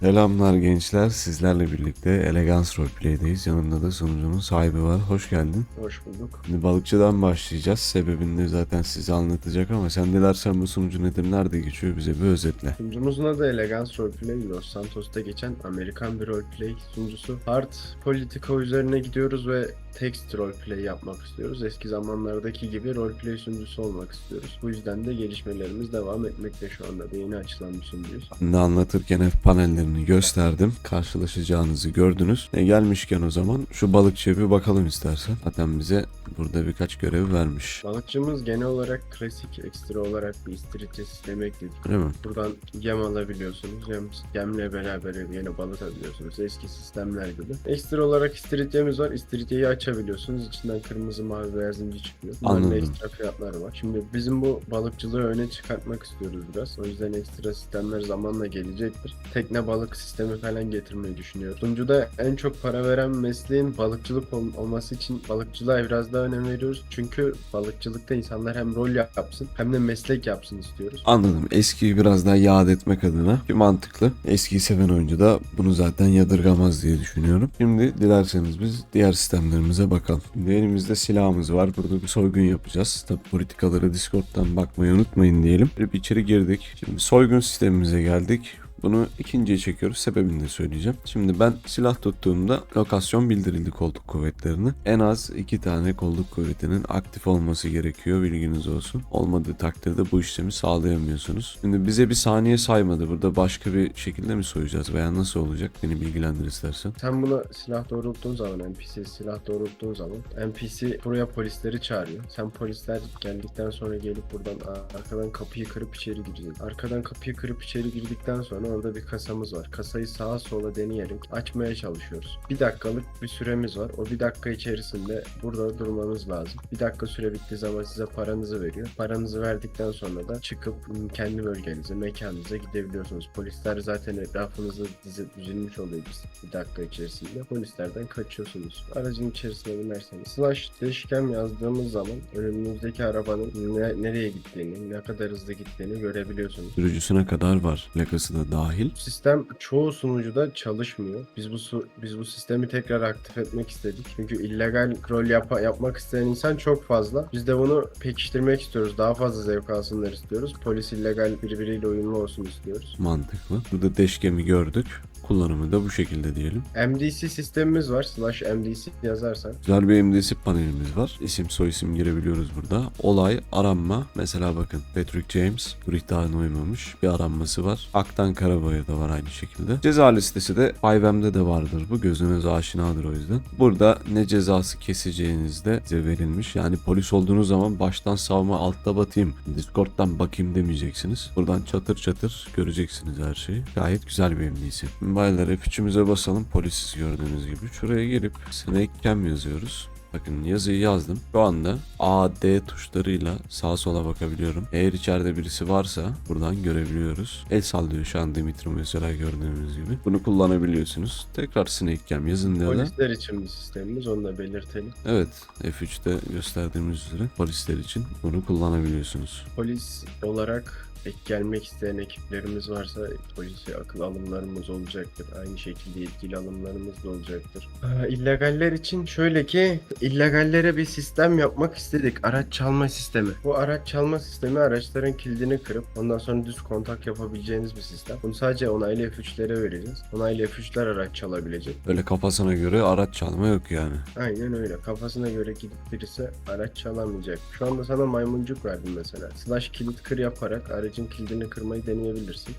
Selamlar gençler. Sizlerle birlikte Elegans Roleplay'deyiz. Yanımda da sunucunun sahibi var. Hoş geldin. Hoş bulduk. Şimdi balıkçıdan başlayacağız. Sebebini de zaten size anlatacak ama sen dilersen bu sunucu nedir, nerede geçiyor bize bir özetle. Sunucumuzun adı Elegance Roleplay. Los Santos'ta geçen Amerikan bir roleplay sunucusu. Hard politika üzerine gidiyoruz ve text roleplay yapmak istiyoruz. Eski zamanlardaki gibi roleplay sunucusu olmak istiyoruz. Bu yüzden de gelişmelerimiz devam etmekte şu anda da yeni açılan bir sunucuyuz. Anlatırken hep panellerini gösterdim. Karşılaşacağınızı gördünüz. E gelmişken o zaman şu balıkçıya bir bakalım istersen. Zaten bize burada birkaç görev vermiş. Balıkçımız genel olarak klasik ekstra olarak bir istiridye sistemi ekledik. Değil mi? Buradan yem alabiliyorsunuz. Yem, yemle beraber yine balık alabiliyorsunuz. Eski sistemler gibi. Ekstra olarak istiridyemiz var. İstiridyeyi açabiliyorsunuz. İçinden kırmızı, mavi, beyaz inci çıkıyor. Bunların Anladım. ekstra fiyatları var. Şimdi bizim bu balıkçılığı öne çıkartmak istiyoruz biraz. O yüzden ekstra sistemler zamanla gelecektir. Tekne balık sistemi falan getirmeyi düşünüyoruz. Sunucuda en çok para veren mesleğin balıkçılık ol- olması için balıkçılığa biraz daha önem veriyoruz. Çünkü balıkçılıkta insanlar hem rol yapsın hem de meslek yapsın istiyoruz. Anladım. Eskiyi biraz daha yad etmek adına bir mantıklı. Eskiyi seven oyuncu da bunu zaten yadırgamaz diye düşünüyorum. Şimdi dilerseniz biz diğer sistemlerimize bakalım. Şimdi elimizde silahımız var. Burada bir soygun yapacağız. Tabi politikaları Discord'dan bakmayı unutmayın diyelim. Bir içeri girdik. Şimdi soygun sistemimize geldik. Bunu ikinciye çekiyoruz. Sebebini de söyleyeceğim. Şimdi ben silah tuttuğumda lokasyon bildirildi kolluk kuvvetlerine. En az iki tane kolluk kuvvetinin aktif olması gerekiyor. Bilginiz olsun. Olmadığı takdirde bu işlemi sağlayamıyorsunuz. Şimdi bize bir saniye saymadı. Burada başka bir şekilde mi soyacağız veya nasıl olacak? Beni bilgilendir istersen. Sen buna silah doğrulttuğun zaman NPC'ye silah doğrulttuğun zaman NPC buraya polisleri çağırıyor. Sen polisler geldikten sonra gelip buradan arkadan kapıyı kırıp içeri gireceksin. Arkadan kapıyı kırıp içeri girdikten sonra orada bir kasamız var. Kasayı sağa sola deneyerek açmaya çalışıyoruz. Bir dakikalık bir süremiz var. O bir dakika içerisinde burada durmanız lazım. Bir dakika süre bittiği zaman size paranızı veriyor. Paranızı verdikten sonra da çıkıp kendi bölgenize, mekanınıza gidebiliyorsunuz. Polisler zaten etrafınızda dizi, düzülmüş oluyor bir, bir dakika içerisinde. Polislerden kaçıyorsunuz. Aracın içerisine binerseniz slash deşkem yazdığımız zaman önümüzdeki arabanın ne, nereye gittiğini, ne kadar hızlı gittiğini görebiliyorsunuz. Sürücüsüne kadar var. Plakası da dahil. Sistem çoğu sunucuda çalışmıyor. Biz bu su- biz bu sistemi tekrar aktif etmek istedik. Çünkü illegal rol yapa- yapmak isteyen insan çok fazla. Biz de bunu pekiştirmek istiyoruz. Daha fazla zevk alsınlar istiyoruz. Polis illegal birbiriyle uyumlu olsun istiyoruz. Mantıklı. Burada deşkemi gördük. Kullanımı da bu şekilde diyelim. MDC sistemimiz var. Slash MDC yazarsan. Güzel bir MDC panelimiz var. İsim soyisim girebiliyoruz burada. Olay, aranma. Mesela bakın Patrick James. Burih daha uymamış. Bir aranması var. Aktan Karabayır da var aynı şekilde. Ceza listesi de 5M'de de vardır bu. Gözünüz aşinadır o yüzden. Burada ne cezası keseceğiniz de size verilmiş. Yani polis olduğunuz zaman baştan savma altta batayım. Discord'dan bakayım demeyeceksiniz. Buradan çatır çatır göreceksiniz her şeyi. Gayet güzel bir MDC. Baylar F3'ümüze basalım. Polisiz gördüğünüz gibi. Şuraya gelip Snake Cam yazıyoruz. Bakın yazıyı yazdım. Şu anda A, D tuşlarıyla sağa sola bakabiliyorum. Eğer içeride birisi varsa buradan görebiliyoruz. El sallıyor şu an Dimitri mesela gördüğünüz gibi. Bunu kullanabiliyorsunuz. Tekrar Snake Cam yazın diye. Polisler için bir sistemimiz. Onu da belirtelim. Evet F3'te gösterdiğimiz üzere polisler için bunu kullanabiliyorsunuz. Polis olarak ek gelmek isteyen ekiplerimiz varsa polisi akıl alımlarımız olacaktır. Aynı şekilde ilgili alımlarımız da olacaktır. Ee, illegaller için şöyle ki illegallere bir sistem yapmak istedik. Araç çalma sistemi. Bu araç çalma sistemi araçların kilidini kırıp ondan sonra düz kontak yapabileceğiniz bir sistem. Bunu sadece onaylı F3'lere vereceğiz. Onaylı F3'ler araç çalabilecek. Öyle kafasına göre araç çalma yok yani. Aynen öyle. Kafasına göre gidip birisi araç çalamayacak. Şu anda sana maymuncuk verdim mesela. Slash kilit kır yaparak aracın kilidini kırmayı deneyebilirsin.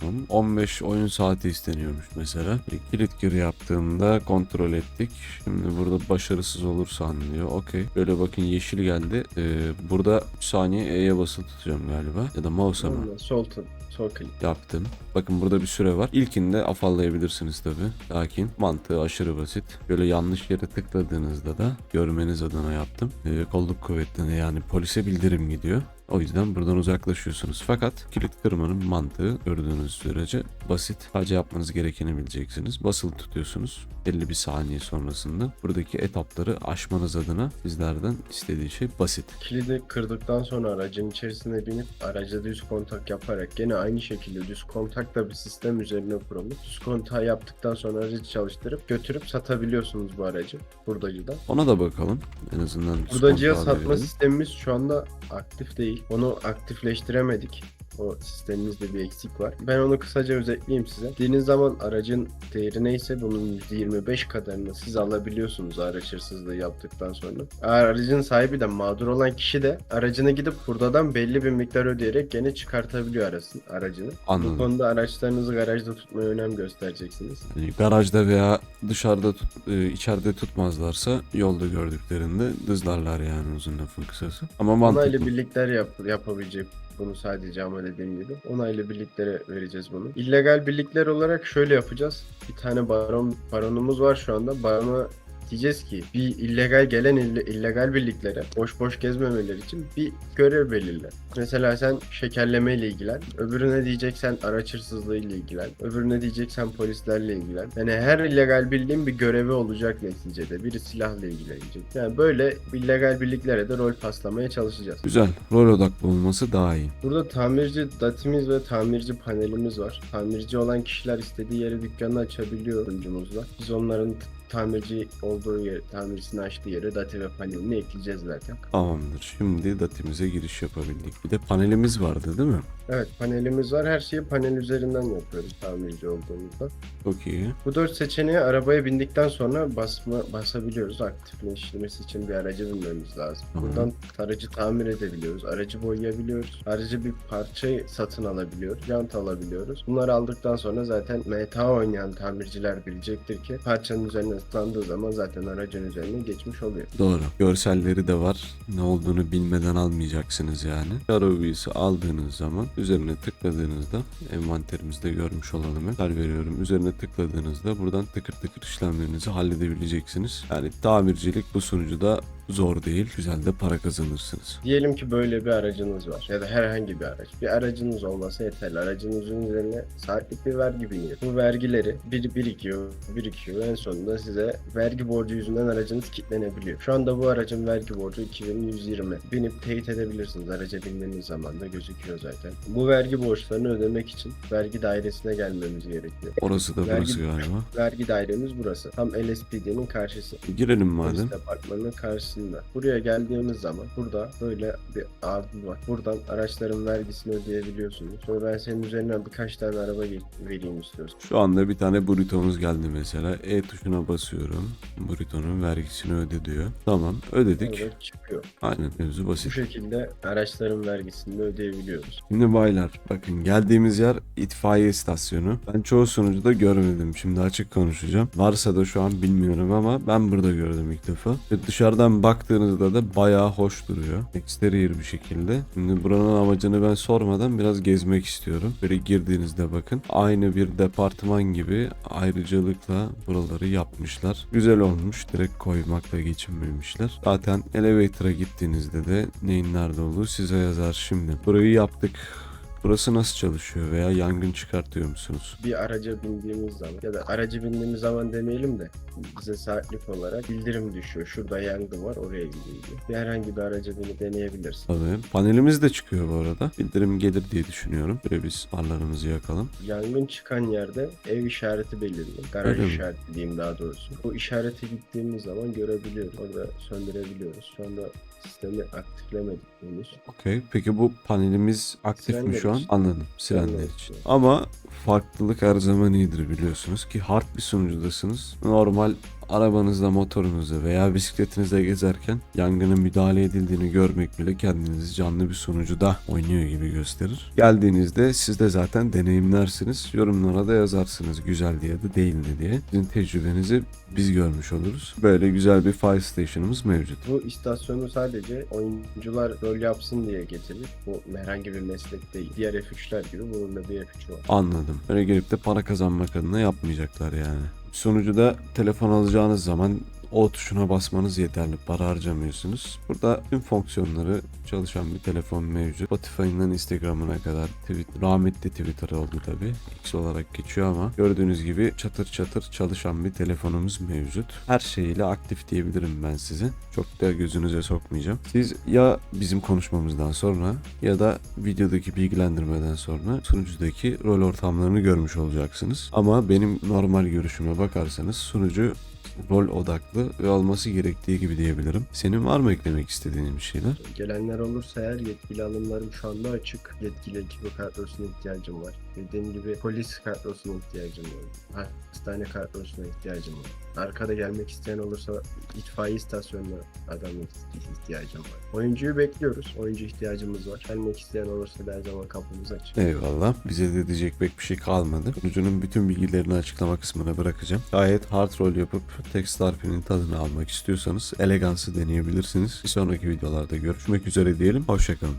Tamam. 15 oyun saati isteniyormuş mesela. E, Kilit giri yaptığımda kontrol ettik. Şimdi burada başarısız olursa diyor. Okey. Böyle bakın yeşil geldi. Ee, burada 3 saniye E'ye basılı tutacağım galiba. Ya da mouse'a mı? Ondan Sol, sol klik. Yaptım. Bakın burada bir süre var. İlkinde afallayabilirsiniz tabi. Lakin mantığı aşırı basit. Böyle yanlış yere tıkladığınızda da görmeniz adına yaptım. Ee, kolluk kuvvetine yani polise bildirim gidiyor. O yüzden buradan uzaklaşıyorsunuz. Fakat kilit kırmanın mantığı gördüğünüz sürece basit. Sadece yapmanız gerekeni bileceksiniz. Basılı tutuyorsunuz. 51 saniye sonrasında buradaki etapları aşmanız adına sizlerden istediği şey basit. Kilidi kırdıktan sonra aracın içerisine binip araca düz kontak yaparak gene aynı şekilde düz kontakla bir sistem üzerine kurulup düz kontağı yaptıktan sonra aracı çalıştırıp götürüp satabiliyorsunuz bu aracı hurdacıdan. Ona da bakalım. En azından Hurdacıya satma edelim. sistemimiz şu anda aktif değil. Onu aktifleştiremedik. O sistemimizde bir eksik var. Ben onu kısaca özetleyeyim size. Dediğiniz zaman aracın değeri neyse bunun %25 kadarını siz alabiliyorsunuz araç hırsızlığı yaptıktan sonra. Eğer aracın sahibi de mağdur olan kişi de aracını gidip buradan belli bir miktar ödeyerek gene çıkartabiliyor arasın, aracını. Bu Anladım. konuda araçlarınızı garajda tutmaya önem göstereceksiniz. Yani garajda veya dışarıda tut, e, içeride tutmazlarsa yolda gördüklerinde dızlarlar yani uzun lafın kısası. Ama Onaylı mantıklı. birlikler yap, yapabilecek bunu sadece ama dediğim gibi. Onaylı birliklere vereceğiz bunu. İllegal birlikler olarak şöyle yapacağız. Bir tane baron baronumuz var şu anda. Barona diyeceğiz ki bir illegal gelen ille- illegal birliklere boş boş gezmemeleri için bir görev belirle. Mesela sen şekerleme ile ilgilen. Öbürüne diyeceksen araç hırsızlığı ile ilgilen. Öbürüne diyeceksen polislerle ilgilen. Yani her illegal birliğin bir görevi olacak neticede. Biri silahla ilgilenecek. Yani böyle illegal birliklere de rol paslamaya çalışacağız. Güzel. Rol odaklı olması daha iyi. Burada tamirci datimiz ve tamirci panelimiz var. Tamirci olan kişiler istediği yere dükkanını açabiliyor sunucumuzla. Biz onların tamirci olduğu yer, tamircisini açtığı yere dati ve panelini ekleyeceğiz zaten. Tamamdır. Şimdi datimize giriş yapabildik. Bir de panelimiz vardı değil mi? Evet panelimiz var. Her şeyi panel üzerinden yapıyoruz tamirci olduğumuzda. Çok iyi. Bu dört seçeneği arabaya bindikten sonra basma basabiliyoruz. Aktifleştirmesi için bir araca binmemiz lazım. Tamam. Buradan aracı tamir edebiliyoruz. Aracı boyayabiliyoruz. Aracı bir parça satın alabiliyoruz. Jant alabiliyoruz. Bunları aldıktan sonra zaten MTA oynayan tamirciler bilecektir ki parçanın üzerine ıslandığı zaman zaten aracın üzerine geçmiş oluyor. Doğru. Görselleri de var. Ne olduğunu bilmeden almayacaksınız yani. ROV'si aldığınız zaman üzerine tıkladığınızda envanterimizde görmüş olalım. Misal veriyorum. Üzerine tıkladığınızda buradan tıkır tıkır işlemlerinizi halledebileceksiniz. Yani tamircilik bu sunucuda zor değil. Güzel de para kazanırsınız. Diyelim ki böyle bir aracınız var ya da herhangi bir araç. Bir aracınız olması yeterli. Aracınızın üzerine saatlik bir vergi biniyor. Bu vergileri bir birikiyor, birikiyor. En sonunda size vergi borcu yüzünden aracınız kilitlenebiliyor. Şu anda bu aracın vergi borcu 2120. Binip teyit edebilirsiniz. Araca bindiğiniz zaman da gözüküyor zaten. Bu vergi borçlarını ödemek için vergi dairesine gelmemiz gerekiyor. Orası da Vergi- burası galiba. Vergi dairemiz burası. Tam LSPD'nin karşısı. Girelim madem. Polis departmanının karşısında. Buraya geldiğimiz zaman burada böyle bir abi var. Buradan araçların vergisini ödeyebiliyorsunuz. Sonra ben senin üzerinden birkaç tane araba vereyim istiyorsun. Şu anda bir tane burritomuz geldi mesela. E tuşuna basıyorum. Burritonun vergisini öde diyor. Tamam ödedik. Orada çıkıyor. Aynen mevzu Bu basit. şekilde araçların vergisini de ödeyebiliyoruz. Şimdi baylar bakın geldiğimiz yer itfaiye istasyonu. Ben çoğu sunucuda görmedim. Şimdi açık konuşacağım. Varsa da şu an bilmiyorum ama ben burada gördüm ilk defa. Ve baktığınızda da bayağı hoş duruyor. Exterior bir şekilde. Şimdi buranın amacını ben sormadan biraz gezmek istiyorum. Böyle girdiğinizde bakın. Aynı bir departman gibi ayrıcalıkla buraları yapmışlar. Güzel olmuş. Direkt koymakla geçinmemişler. Zaten elevator'a gittiğinizde de neyin nerede olduğu size yazar şimdi. Burayı yaptık. Burası nasıl çalışıyor veya yangın çıkartıyor musunuz? Bir araca bindiğimiz zaman ya da aracı bindiğimiz zaman demeyelim de bize saatlik olarak bildirim düşüyor. Şurada yangın var oraya gidiyor. Bir herhangi bir araca binip deneyebilirsin. Tabii. Panelimiz de çıkıyor bu arada. Bildirim gelir diye düşünüyorum. Böyle biz farlarımızı yakalım. Yangın çıkan yerde ev işareti belirli. Garaj Öyle mi? işareti diyeyim daha doğrusu. Bu işarete gittiğimiz zaman görebiliyoruz. Orada söndürebiliyoruz. Şu anda sistemi aktiflemedik henüz. Okey. Peki bu panelimiz aktif mi Sirenler şu an? Anladım. Sirenler için. Ama farklılık her zaman iyidir biliyorsunuz ki hard bir sunucudasınız. Normal arabanızda, motorunuzda veya bisikletinizde gezerken yangına müdahale edildiğini görmek bile kendinizi canlı bir sunucuda oynuyor gibi gösterir. Geldiğinizde siz de zaten deneyimlersiniz. Yorumlara da yazarsınız güzeldi ya da değildi diye. Sizin tecrübenizi biz görmüş oluruz. Böyle güzel bir fire station'ımız mevcut. Bu istasyonu sadece oyuncular rol yapsın diye getirir. Bu herhangi bir meslek değil. Diğer F3'ler gibi bunun da bir F3'ü var. Anladım. Böyle gelip de para kazanmak adına yapmayacaklar yani. Sonucuda telefon alacağınız zaman O tuşuna basmanız yeterli. Para harcamıyorsunuz. Burada tüm fonksiyonları çalışan bir telefon mevcut. Spotify'ından Instagram'ına kadar Twitter, rahmetli Twitter oldu tabi. X olarak geçiyor ama gördüğünüz gibi çatır çatır çalışan bir telefonumuz mevcut. Her şeyiyle aktif diyebilirim ben size. Çok da gözünüze sokmayacağım. Siz ya bizim konuşmamızdan sonra ya da videodaki bilgilendirmeden sonra sunucudaki rol ortamlarını görmüş olacaksınız. Ama benim normal görüşüme bakarsanız sunucu rol odaklı ve olması gerektiği gibi diyebilirim. Senin var mı eklemek istediğin bir şeyler? Gelenler olursa eğer yetkili alımlarım şu anda açık. Yetkili ekip kadrosuna ihtiyacım var. Dediğim gibi polis kadrosuna ihtiyacım var. Hastane kadrosuna ihtiyacım var. Arkada gelmek isteyen olursa itfaiye istasyonuna adam ihtiyacım var. Oyuncuyu bekliyoruz. Oyuncu ihtiyacımız var. Gelmek isteyen olursa da her zaman kapımız açık. Eyvallah. Bize de diyecek pek bir şey kalmadı. Sunucunun bütün bilgilerini açıklama kısmına bırakacağım. Gayet hard rol yapıp text harfinin tadını almak istiyorsanız elegansı deneyebilirsiniz. Bir sonraki videolarda görüşmek üzere diyelim. Hoşçakalın.